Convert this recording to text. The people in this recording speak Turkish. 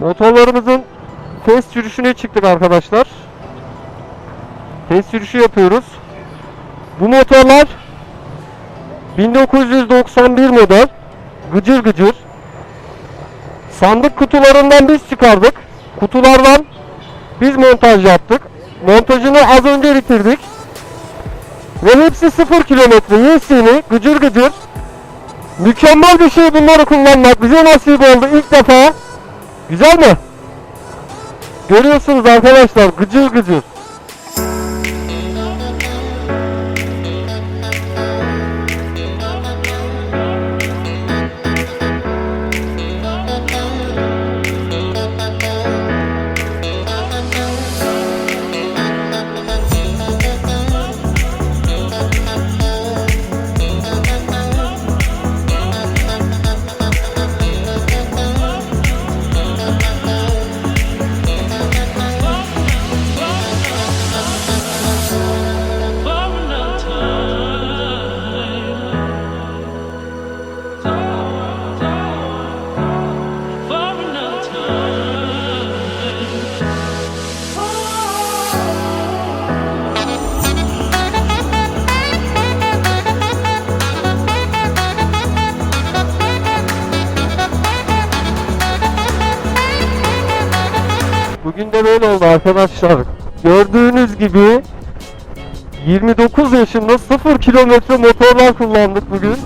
Motorlarımızın test sürüşüne çıktık arkadaşlar. Test sürüşü yapıyoruz. Bu motorlar 1991 model. Gıcır gıcır. Sandık kutularından biz çıkardık. Kutulardan biz montaj yaptık. Montajını az önce bitirdik. Ve hepsi 0 kilometre. Yesini gıcır gıcır. Mükemmel bir şey bunları kullanmak. Bize nasip oldu ilk defa. Güzel mi? Görüyorsunuz arkadaşlar gıcır gıcır. Bugün de böyle oldu arkadaşlar. Gördüğünüz gibi 29 yaşında 0 kilometre motorlar kullandık bugün.